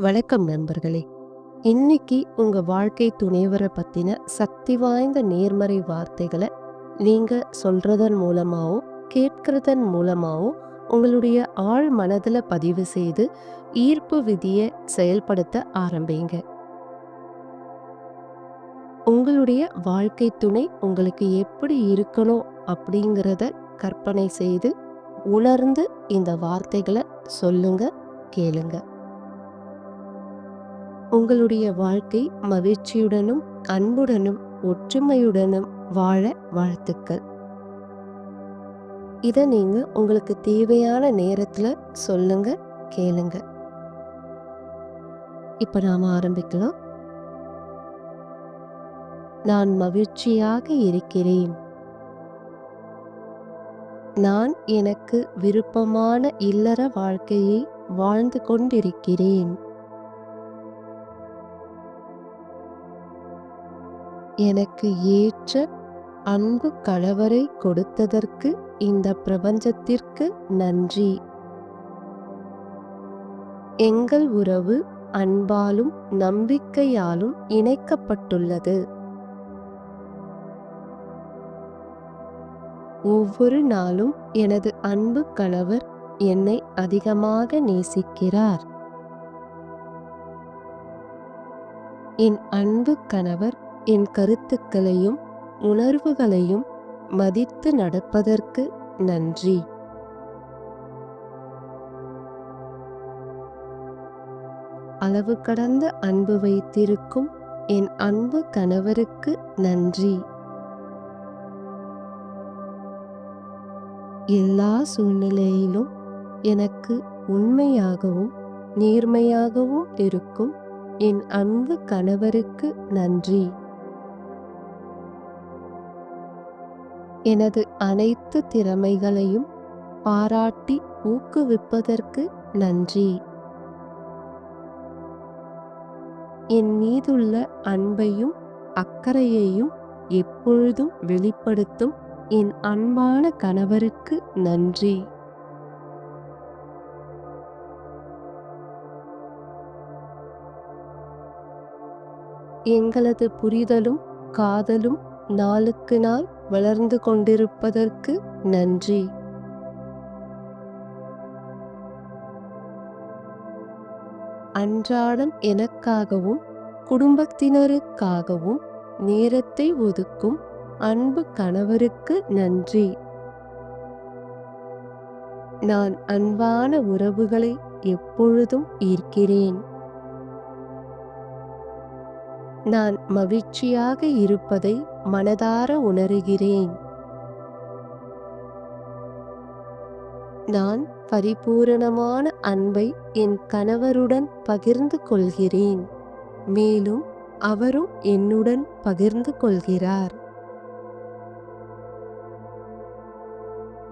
வணக்கம் நண்பர்களே. இன்னைக்கு உங்க வாழ்க்கை துணைவரை பத்தின சக்தி வாய்ந்த நேர்மறை வார்த்தைகளை நீங்க சொல்றதன் மூலமாவும் கேட்கறதன் மூலமாவும் உங்களுடைய ஆழ் மனதில் பதிவு செய்து ஈர்ப்பு விதியை செயல்படுத்த ஆரம்பிங்க. உங்களுடைய வாழ்க்கை துணை உங்களுக்கு எப்படி இருக்கணும் அப்படிங்கிறத கற்பனை செய்து உணர்ந்து இந்த வார்த்தைகளை சொல்லுங்க கேளுங்க. உங்களுடைய வாழ்க்கை மகிழ்ச்சியுடனும் அன்புடனும் ஒற்றுமையுடனும் வாழ வாழ்த்துக்கள். இதை நீங்க உங்களுக்கு தேவையான நேரத்துல சொல்லுங்க கேளுங்க. இப்ப நாம ஆரம்பிக்கலாம். நான் மகிழ்ச்சியாக இருக்கிறேன். நான் எனக்கு விருப்பமான இல்லற வாழ்க்கையை வாழ்ந்து கொண்டிருக்கிறேன். எனக்கு ஏற்ற அன்பு கணவரை கொடுத்ததற்கு இந்த பிரபஞ்சத்திற்கு நன்றி. எங்கள் உறவு அன்பாலும் நம்பிக்கையாலும் இணைக்கப்பட்டுள்ளது. ஒவ்வொரு நாளும் எனது அன்பு கணவர் என்னை அதிகமாக நேசிக்கிறார். என் அன்பு கணவர் என் கருத்துக்களையும் உணர்வுகளையும் மதித்து நடப்பதற்கு நன்றி. அளவு கடந்த அன்பு வைத்திருக்கும் என் அன்பு கணவருக்கு நன்றி. எல்லா சூழ்நிலையிலும் எனக்கு உண்மையாகவும் நேர்மையாகவும் இருக்கும் என் அன்பு கணவருக்கு நன்றி. எனது அனைத்து திறமைகளையும் பாராட்டி ஊக்குவிப்பதற்கு நன்றி. என் மீதுள்ள அன்பையும் அக்கறையையும் எப்பொழுதும் வெளிப்படுத்தும் என் அன்பான கணவருக்கு நன்றி. எங்களது புரிதலும் காதலும் நாளுக்கு நாள் வளர்ந்து கொண்டிருப்பதற்கு நன்றி. அன்றாடம் எனக்காகவும் குடும்பத்தினருக்காகவும் நேரத்தை ஒதுக்கும் அன்பு கணவருக்கு நன்றி. நான் அன்பான உறவுகளை எப்பொழுதும் ஈர்க்கிறேன். நான் மகிழ்ச்சியாக இருப்பதை மனதார உணர்கிறேன். நான் பரிபூரணமான அன்பை என் கணவருடன் பகிர்ந்து கொள்கிறேன். மேலும் அவரும் என்னுடன் பகிர்ந்து கொள்கிறார்.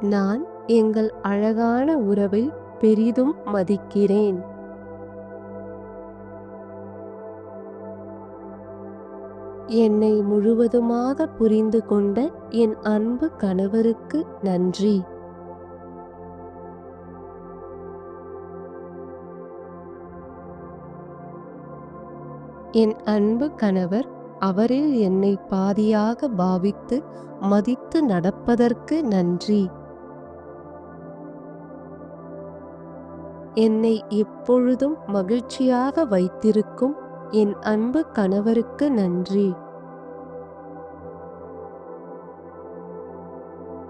நான் எங்கள் அழகான உறவை பெரிதும் மதிக்கிறேன். என்னை முழுவதுமாக புரிந்து கொண்ட என் அன்பு கணவருக்கு நன்றி. என் அன்பு கணவர் அவரில் என்னை பாதியாக பாவித்து மதித்து நடப்பதற்கு நன்றி. என்னை எப்பொழுதும் மகிழ்ச்சியாக வைத்திருக்கும் என் அன்பு கணவருக்கு நன்றி.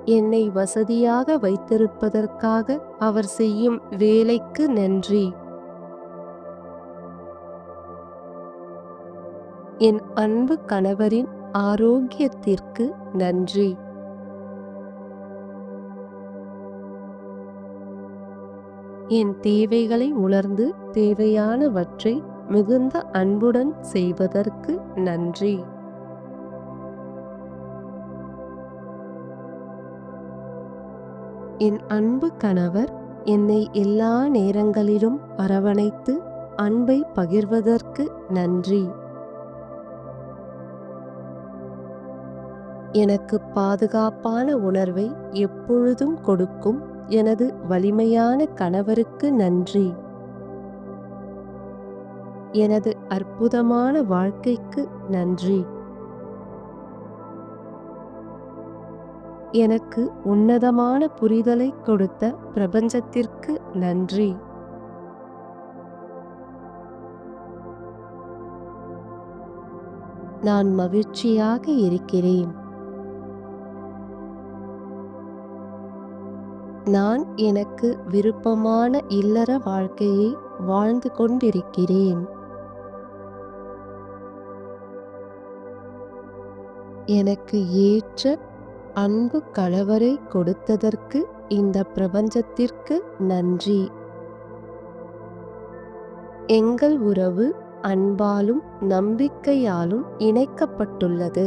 என்னை வசதியாக வைத்திருப்பதற்காக அவர் செய்யும் வேலைக்கு நன்றி. என் அன்பு கணவரின் ஆரோக்கியத்திற்கு நன்றி. என் தேவைகளை உணர்ந்து தேவையானவற்றை மிகுந்த அன்புடன் செய்வதற்கு நன்றி. என் அன்பு கணவர் என்னை எல்லா நேரங்களிலும் அரவணைத்து அன்பை பகிர்வதற்கு நன்றி. எனக்கு பாதுகாப்பான உணர்வை எப்பொழுதும் கொடுக்கும் எனது வலிமையான கணவருக்கு நன்றி. எனது அற்புதமான வாழ்க்கைக்கு நன்றி. எனக்கு உன்னதமான புரிதலை கொடுத்த பிரபஞ்சத்திற்கு நன்றி. நான் மகிழ்ச்சியாக இருக்கிறேன். நான் எனக்கு விருப்பமான இல்லற வாழ்க்கையை வாழ்ந்து கொண்டிருக்கிறேன். எனக்கு ஏற்ற அன்பு கணவரை கொடுத்ததற்கு இந்த பிரபஞ்சத்திற்கு நன்றி. எங்கள் உறவு அன்பாலும் நம்பிக்கையாலும் இணைக்கப்பட்டுள்ளது.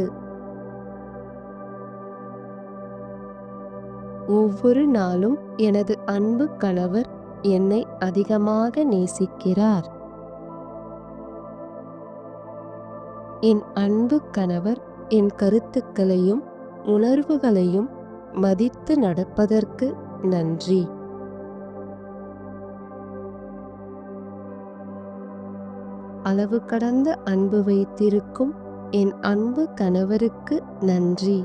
ஒவ்வொரு நாளும் எனது அன்பு கணவர் என்னை அதிகமாக நேசிக்கிறார். என் அன்பு கணவர் என் கருத்துக்களையும் உணர்வுகளையும் மதித்து நடப்பதற்கு நன்றி. அளவு கடந்த அன்பு வைத்திருக்கும் என் அன்பு கணவருக்கு நன்றி.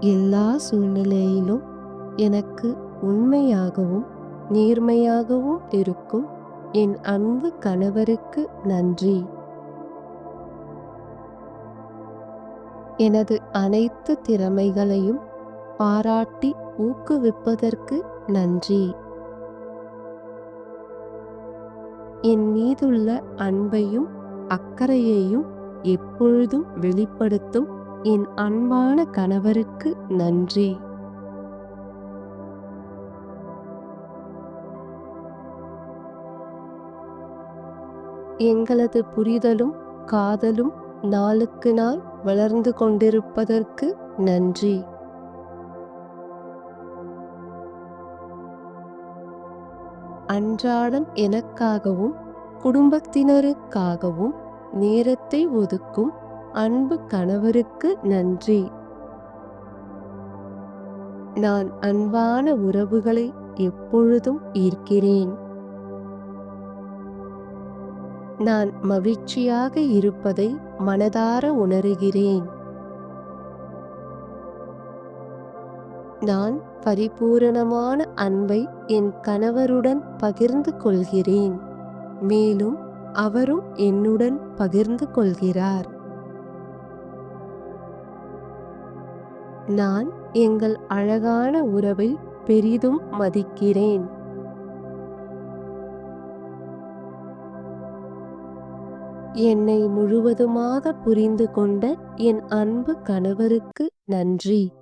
எல்லா சூழ்நிலையிலும் எனக்கு உண்மையாகவும் நேர்மையாகவும் இருக்கும் என் அன்பு கணவருக்கு நன்றி. எனது அனைத்து திறமைகளையும் பாராட்டி ஊக்குவிப்பதற்கு நன்றி. என் மீதுள்ள அன்பையும் அக்கறையையும் எப்பொழுதும் வெளிப்படுத்தும் என் அன்பான கணவருக்கு நன்றி. எங்களது புரிதலும் காதலும் நாளுக்கு நாள் வளர்ந்து கொண்டிருப்பதற்கு நன்றி. அன்றாடம் எனக்காகவும் குடும்பத்தினருக்காகவும் நேரத்தை ஒதுக்கும் அன்பு கணவருக்கு நன்றி. நான் அன்பான உறவுகளை எப்பொழுதும் ஈர்க்கிறேன். நான் மகிழ்ச்சியாக இருப்பதை மனதார உணர்கிறேன். நான் பரிபூரணமான அன்பை என் கணவருடன் பகிர்ந்து கொள்கிறேன். மேலும் அவரும் என்னுடன் பகிர்ந்து கொள்கிறார். நான் எங்கள் அழகான உறவை பெரிதும் மதிக்கிறேன். என்னை முழுவதுமாக புரிந்து கொண்ட என் அன்பு கணவருக்கு நன்றி.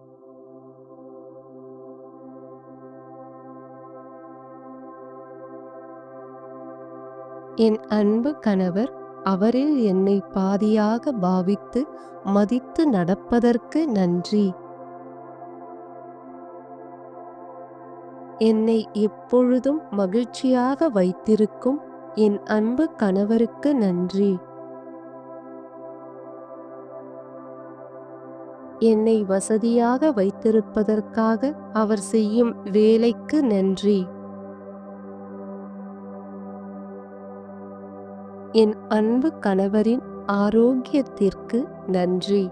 என் அன்பு கணவர் அவரில் என்னை பாதியாக பாவித்து மதித்து நடப்பதற்கு நன்றி. என்னை எப்பொழுதும் மகிழ்ச்சியாக வைத்திருக்கும் என் அன்பு கணவருக்கு நன்றி. என்னை வசதியாக வைத்திருப்பதற்காக அவர் செய்யும் வேலைக்கு நன்றி. என் அன்பு கணவரின் ஆரோக்கியத்திற்கு நன்றி.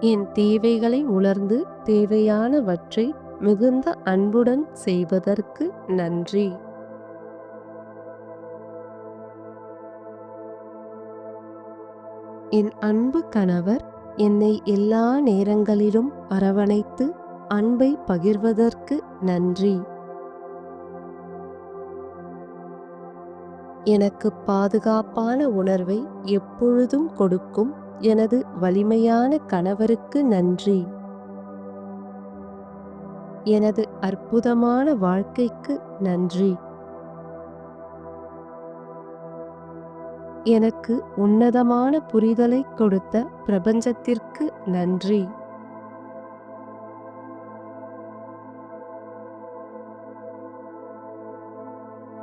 என் தேவைகளை உணர்ந்து தேவையானவற்றை மிகுந்த அன்புடன் செய்வதற்கு நன்றி. என் அன்பு கணவர் என்னை எல்லா நேரங்களிலும் அரவணைத்து அன்பை பகிர்வதற்கு நன்றி. எனக்கு பாதுகாப்பான உணர்வை எப்பொழுதும் கொடுக்கும் எனது வலிமையான கணவருக்கு நன்றி. எனது அற்புதமான வாழ்க்கைக்கு நன்றி. எனக்கு உன்னதமான புரிதலை கொடுத்த பிரபஞ்சத்திற்கு நன்றி.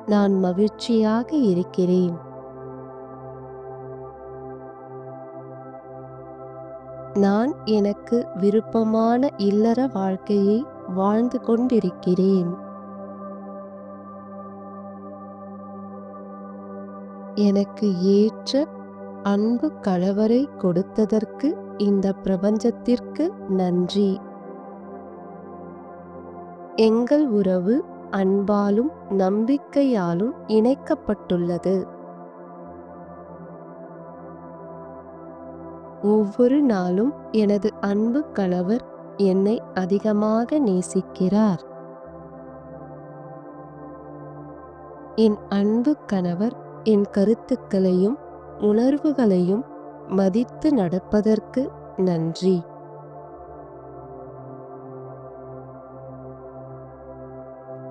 நான் மகிழ்ச்சியாக இருக்கிறேன். நான் எனக்கு விருப்பமான இல்லற வாழ்க்கையை வாழ்ந்து கொண்டிருக்கிறேன். எனக்கு ஏற்ற அன்பு கலவரை கொடுத்ததற்கு இந்த பிரபஞ்சத்திற்கு நன்றி. எங்கள் உறவு அன்பாலும் நம்பிக்கையாலும் இணைக்கப்பட்டுள்ளது. ஒவ்வொரு நாளும் எனது அன்பு கணவர் என்னை அதிகமாக நேசிக்கிறார். என் அன்பு கணவர் என் கருத்துக்களையும் உணர்வுகளையும் மதித்து நடப்பதற்கு நன்றி.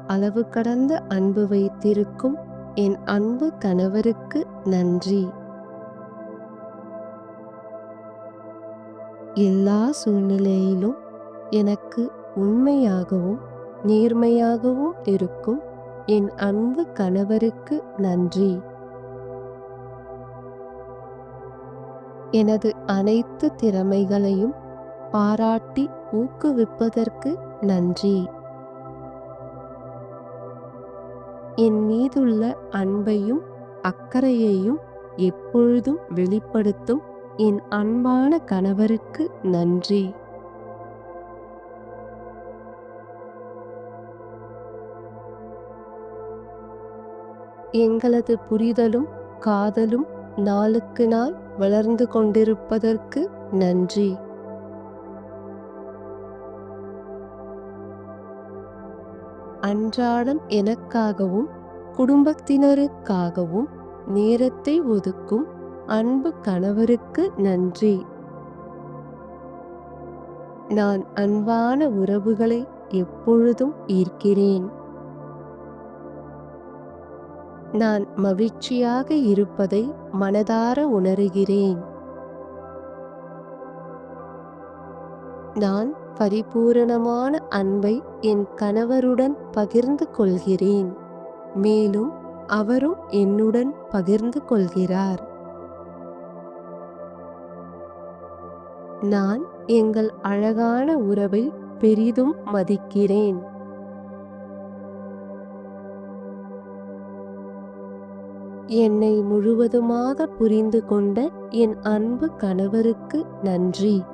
அளவு கடந்த அன்பு வைத்திருக்கும் என் அன்பு கணவருக்கு நன்றி. எல்லா சூழ்நிலையிலும் எனக்கு உண்மையாகவும் நேர்மையாகவும் இருக்கும். என் அன்பு கணவருக்கு நன்றி. எனது அனைத்து திறமைகளையும் பாராட்டி ஊக்குவிப்பதற்கு நன்றி. என் மீதுள்ள அன்பையும் அக்கறையையும் எப்பொழுதும் வெளிப்படுத்தும் என் அன்பான கணவருக்கு நன்றி. எங்களது புரிதலும் காதலும் நாளுக்கு நாள் வளர்ந்து கொண்டிருப்பதற்கு நன்றி. அன்றாடம் எனக்காகவும் குடும்பத்தினருக்காகவும் நேரத்தை ஒதுக்கும் அன்பு கணவருக்கு நன்றி. நான் அன்பான உறவுகளை எப்பொழுதும் ஈர்க்கிறேன். நான் மகிழ்ச்சியாக இருப்பதை மனதார உணர்கிறேன். நான் பரிபூரணமான அன்பை என் கணவருடன் பகிர்ந்து கொள்கிறேன். மேலும் அவரும் என்னுடன் பகிர்ந்து கொள்கிறார். நான் எங்கள் அழகான உறவை பெரிதும் மதிக்கிறேன். என்னை முழுவதுமாக புரிந்து கொண்ட என் அன்பு கணவருக்கு நன்றி.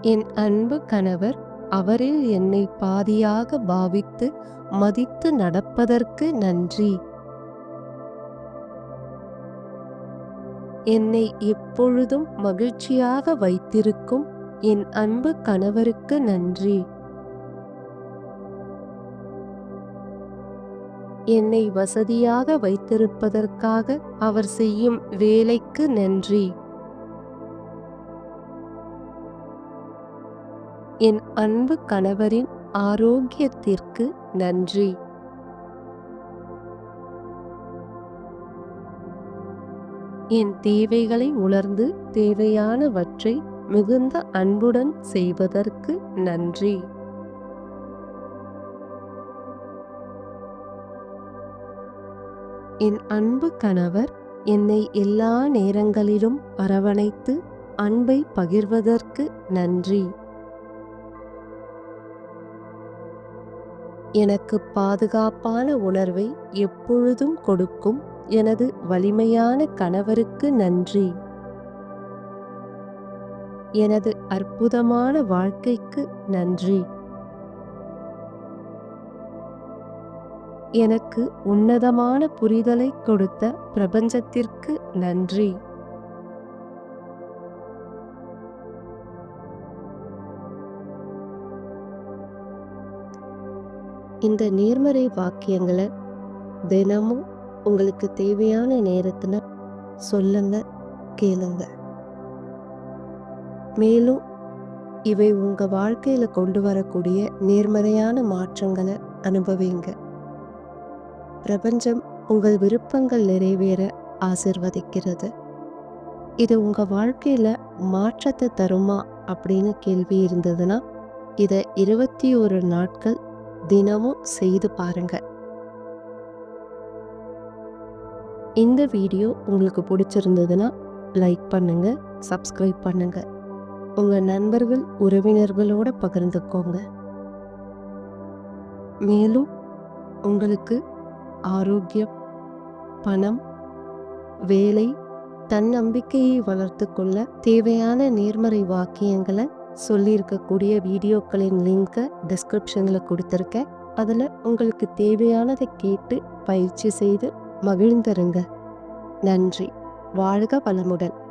என் அன்பு கணவர் அவரில் என்னை பாதியாக பாவித்து மதித்து நடப்பதற்கு நன்றி. என்னை எப்பொழுதும் மகிழ்ச்சியாக வைத்திருக்கும் என் அன்பு கணவருக்கு நன்றி. என்னை வசதியாக வைத்திருப்பதற்காக அவர் செய்யும் வேலைக்கு நன்றி. என் அன்பு கணவரின் ஆரோக்கியத்திற்கு நன்றி. என் தேவைகளை உணர்ந்து தேவையானவற்றை மிகுந்த அன்புடன் செய்வதற்கு நன்றி. என் அன்பு கணவர் என்னை எல்லா நேரங்களிலும் அரவணைத்து அன்பை பகிர்வதற்கு நன்றி. எனக்கு பாதுகாப்பான உணர்வை எப்பொழுதும் கொடுக்கும் எனது வலிமையான கணவருக்கு நன்றி. எனது அற்புதமான வாழ்க்கைக்கு நன்றி. எனக்கு உன்னதமான புரிதலை கொடுத்த பிரபஞ்சத்திற்கு நன்றி. இந்த நேர்மறை வாக்கியங்களை தினமும் உங்களுக்கு தேவையான நேரத்தில் சொல்லுங்க கேளுங்கள் மேலும் இவை உங்கள் வாழ்க்கையில் கொண்டு வரக்கூடிய நேர்மறையான மாற்றங்களை அனுபவிங்க. பிரபஞ்சம் உங்கள் விருப்பங்கள் நிறைவேற ஆசிர்வதிக்கிறது. இது உங்கள் வாழ்க்கையில் மாற்றத்தை தருமா அப்படின்னு கேள்வி இருந்ததுன்னா இதை இருபத்தி ஒரு நாட்கள் தினமும் செய்து பாருங்க. இந்த வீடியோ உங்களுக்கு பிடிச்சிருந்ததுன்னா லைக் பண்ணுங்கள் சப்ஸ்கிரைப் பண்ணுங்கள் உங்கள் நண்பர்கள் உறவினர்களோட பகிர்ந்துக்கோங்க. மேலும் உங்களுக்கு ஆரோக்கியம் பணம் வேலை தன்னம்பிக்கையை வளர்த்து கொள்ள தேவையான நேர்மறை வாக்கியங்களை சொல்லியிருக்கக்கூடிய வீடியோக்களின் லிங்கை டிஸ்கிரிப்ஷனில் கொடுத்துருக்கேன். அதில் உங்களுக்கு தேவையானதை கேட்டு பயிற்சி செய்து மகிழ்ந்துருங்க. நன்றி. வாழ்க வளமுடன்.